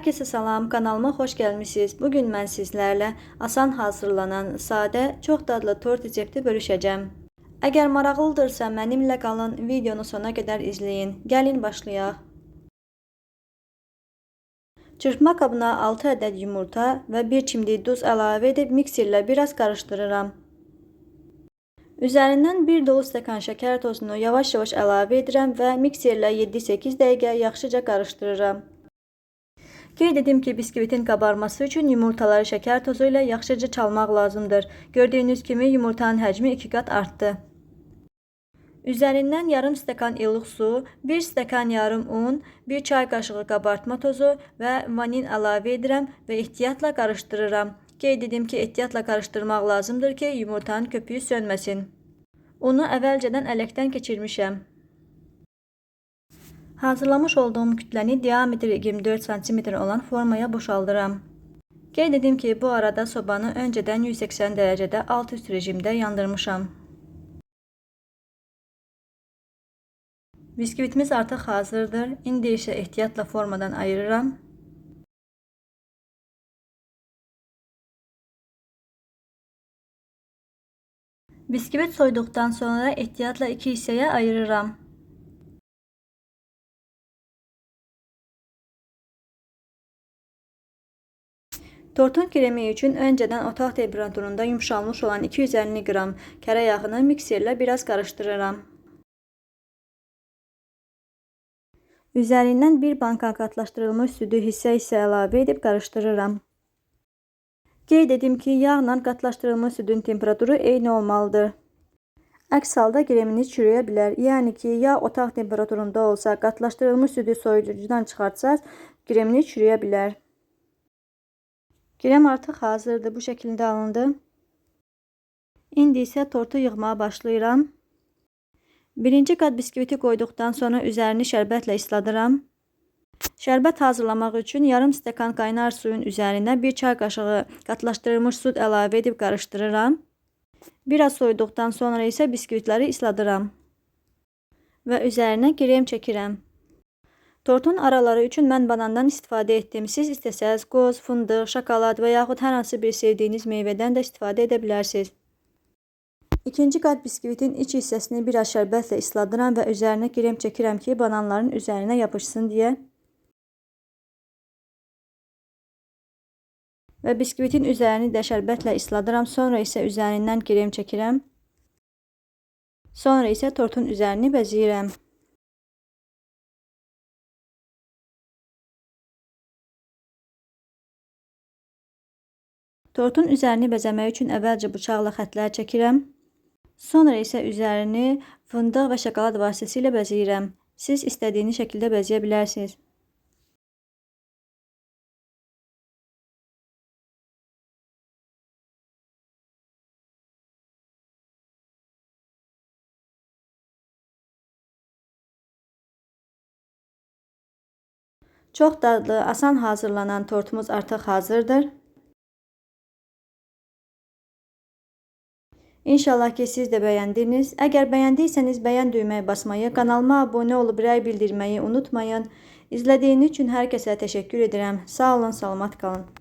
Herkese salam, kanalıma xoş gəlmisiniz. Bugün mən sizlərlə asan hazırlanan, sadə, çox dadlı tort resepti bölüşəcəm. Əgər maraqlıdırsa mənimlə qalın, videonu sona qədər izləyin. Gəlin başlayaq. Çırpma qabına 6 ədəd yumurta və 1 çimdik duz əlavə edib mikserlə biraz qarışdırıram. Üzərindən 1 dolu stəkan şəkər tozunu yavaş-yavaş əlavə edirəm və mikserlə 7-8 dəqiqə yaxşıca qarışdırıram. Qeyd edim ki, biskvitin qabarması üçün yumurtaları şəkər tozu ilə yaxşıca çalmaq lazımdır. Gördüyünüz kimi yumurtanın həcmi 2 qat artdı. Üzərindən yarım stəkan ilıq su, 1 stəkan yarım un, 1 çay qaşığı qabartma tozu və vanil əlavə edirəm və ehtiyatla qarışdırıram. Qeyd edim ki, ehtiyatla qarışdırmaq lazımdır ki, yumurtanın köpüyü sönməsin. Unu əvvəlcədən ələkdən keçirmişəm. Hazırlamış olduğum kütləni diametri 24 cm olan formaya boşaldıram. Qeyd edim ki, bu arada sobanı öncədən 180 dərəcədə alt üst rejimdə yandırmışam. Biskvitimiz artıq hazırdır. İndi isə ehtiyatla formadan ayırıram. Bisküvit soyduktan sonra ehtiyatla iki hissəyə ayırıram. Tortun kremi üçün öncədən otaq temperaturunda yumşalmış olan 250 qram kərə yağını mikserlə biraz qarışdırıram. Üzərindən bir banka qatlaşdırılmış südü hissə-hissə əlavə edib qarışdırıram. Qeyd edim ki, yağla qatlaşdırılmış südün temperaturu eyni olmalıdır. Əks halda kreminiz çürüyə bilər. Yəni ki, yağ otaq temperaturunda olsa, qatlaşdırılmış südü soyuducudan çıxartsaz, kreminiz çürüyə bilər. Krem artıq hazırdır. Bu şəkildə alındı. İndi isə tortu yığmağa başlayıram. Birinci qat biskviti qoyduqdan sonra üzərini şərbətlə isladıram. Şərbət hazırlamaq üçün yarım stəkan qaynar suyun üzərinə bir çay qaşığı qatlaşdırılmış sud əlavə edib qarışdırıram. Biraz soyuduqdan sonra isə biskvitləri isladıram və üzərinə krem çəkirəm. Tortun araları üçün mən banandan istifadə etdim. Siz istəsəz qoz, fındıq, şokolad və yaxud hər hansı bir sevdiyiniz meyvədən də istifadə edə bilərsiniz. İkinci qat biskvitin iç hissəsini biraz şərbətlə isladıram və üzərinə krem çəkirəm ki, bananların üzərinə yapışsın deyə. Və biskvitin üzərini də şərbətlə isladıram, sonra isə üzərindən krem çəkirəm. Sonra isə tortun üzərini bəzəyirəm. Tortun üzərini bəzəmək üçün əvvəlcə bıçaqla xətlər çəkirəm. Sonra isə üzərini fındıq və şokolad vasitəsilə bəzəyirəm. Siz istədiyiniz şəkildə bəzəyə bilərsiniz. Çox dadlı, asan hazırlanan tortumuz artıq hazırdır. İnşallah ki siz də bəyəndiniz. Əgər bəyəndiysəniz bəyən düyməyə basmayı, kanalıma abunə olub rəy bildirməyi unutmayın. İzlədiyiniz üçün hər kəsə təşəkkür edirəm. Sağ olun, salamat qalın.